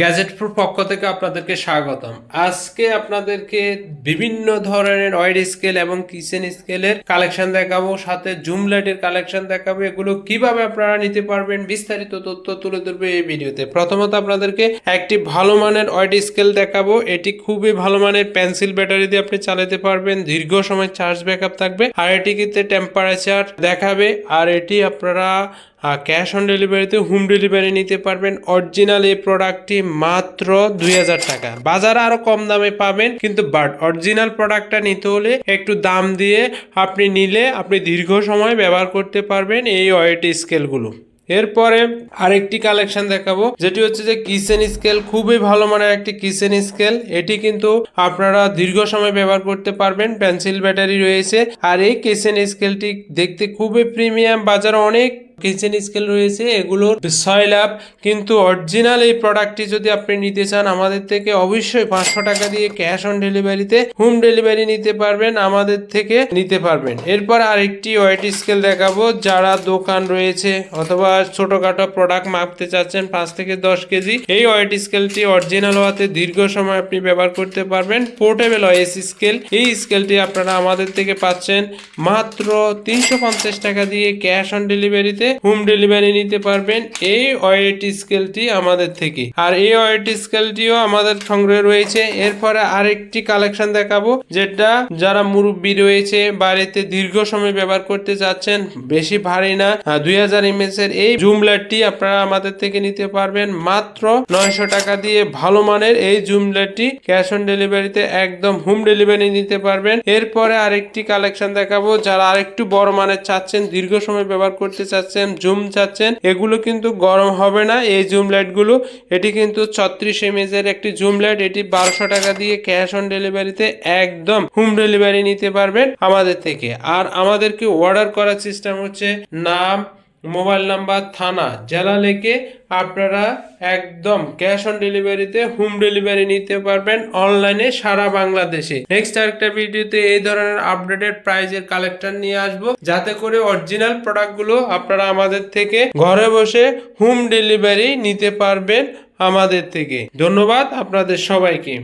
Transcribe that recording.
গ্যাজেটপুর পক্ষ থেকে আপনাদেরকে স্বাগতম। আজকে আপনাদেরকে বিভিন্ন ধরনের অয়েড স্কেল এবং কিচেন স্কেলের কালেকশন দেখাবো, সাথে জুম লাইটের কালেকশন দেখাবো। এগুলো কীভাবে আপনারা নিতে পারবেন, বিস্তারিত তথ্য তুলে ধরবে এই ভিডিওতে। প্রথমত আপনাদেরকে একটি ভালো মানের অয়েড স্কেল দেখাবো। এটি খুবই ভালো মানের পেন্সিল ব্যাটারি দিয়ে আপনি চালাতে পারবেন। দীর্ঘ সময় চার্জ ব্যাকআপ থাকবে। আর এটি এটিতে টেম্পারেচার দেখাবে। আর এটি আপনারা ক্যাশ অন ডেলিভারিতে হোম ডেলিভারি নিতে পারবেন। অরিজিনাল এই প্রোডাক্টটি মাত্র দুই হাজার টাকা। বাজারে আরও কম দামে পাবেন, কিন্তু বাট অরিজিনাল প্রোডাক্টটা নিতে হলে একটু দাম দিয়ে আপনি নিলে আপনি দীর্ঘ সময় ব্যবহার করতে পারবেন এই ওয়েট স্কেলগুলো এরপরে আরেকটি কালেকশন দেখাবো, যেটি হচ্ছে যে কিচেন স্কেল খুবই ভালো মানের একটি কিচেন স্কেল এটি কিন্তু আপনারা দীর্ঘ সময় ব্যবহার করতে পারবেন পেন্সিল ব্যাটারি রয়েছে। আর এই কিচেন স্কেলটি দেখতে খুবই প্রিমিয়াম বাজারে অনেক কিচেন স্কেল রয়েছে, এগুলোর ছয় লাভ। কিন্তু অরিজিনাল এই প্রোডাক্টটি যদি আপনি নিতে চান, আমাদের থেকে অবশ্যই পাঁচশো টাকা দিয়ে ক্যাশ অন ডেলিভারিতে হোম ডেলিভারি নিতে পারবেন, আমাদের থেকে নিতে পারবেন। এরপর আরেকটি ওয়েট স্কেল দেখাবো, যারা দোকান রয়েছে অথবা ছোটখাটো প্রোডাক্ট মাপতে চাচ্ছেন, পাঁচ থেকে দশ কেজি, এই ওয়েট স্কেলটি অরিজিনাল হওয়াতে দীর্ঘ সময় আপনি ব্যবহার করতে পারবেন। পোর্টেবল ওয়েস স্কেল এই স্কেলটি আপনারা আমাদের থেকে পাচ্ছেন মাত্র তিনশো পঞ্চাশ টাকা দিয়ে ক্যাশ অন ডেলিভারিতে হোম ডেলিভারি নিতে পারবেন এই ওয়েট স্কেলটি আমাদের থেকে। আর এই ওয়েট স্কেলটিও আমাদের সংগ্রহে রয়েছে। এরপরে আরেকটি কালেকশন দেখাবো, যেটা যারা মুরব্বী রয়েছে, বাড়িতে দীর্ঘ সময় ব্যবহার করতে চাচ্ছেন, বেশি ভারী না দুই হাজার এমএস এর এই জুম লাইটটি আপনারা আমাদের থেকে নিতে পারবেন। মাত্র নয়শো টাকা দিয়ে ভালো মানের এই জুম লাইটটি ক্যাশ অন ডেলিভারিতে একদম হোম ডেলিভারি নিতে পারবেন। এরপরে আরেকটি কালেকশন দেখাবো, যারা আরেকটু বড় মানের চাচ্ছেন, দীর্ঘ সময় ব্যবহার করতে চাচ্ছেন জুম চাচ্ছেন, এগুলো কিন্তু গরম হবে না। এই জুম লাইটগুলো এটি কিন্তু ছত্রিশ এমএজের একটি জুম লাইট। এটি বারোশো টাকা দিয়ে ক্যাশ অন ডেলিভারিতে একদম হোম ডেলিভারি নিতে পারবেন আমাদের থেকে। আর আমাদেরকে অর্ডার করার সিস্টেম হচ্ছে নাম মোবাইল নাম্বার থানা জেলা লেখে আপনারা একদম ক্যাশ অন ডেলিভারিতে হোম ডেলিভারি নিতে পারবেন অনলাইনে সারা বাংলাদেশে। নেক্সট আরেকটা ভিডিওতে এই ধরনের আপডেটেড প্রাইজের কালেকশন নিয়ে আসব। যাতে করে অরিজিনাল প্রোডাক্টগুলো আপনারা আমাদের থেকে ঘরে বসে হোম ডেলিভারি নিতে পারবেন আমাদের থেকে। ধন্যবাদ আপনাদের সবাইকে।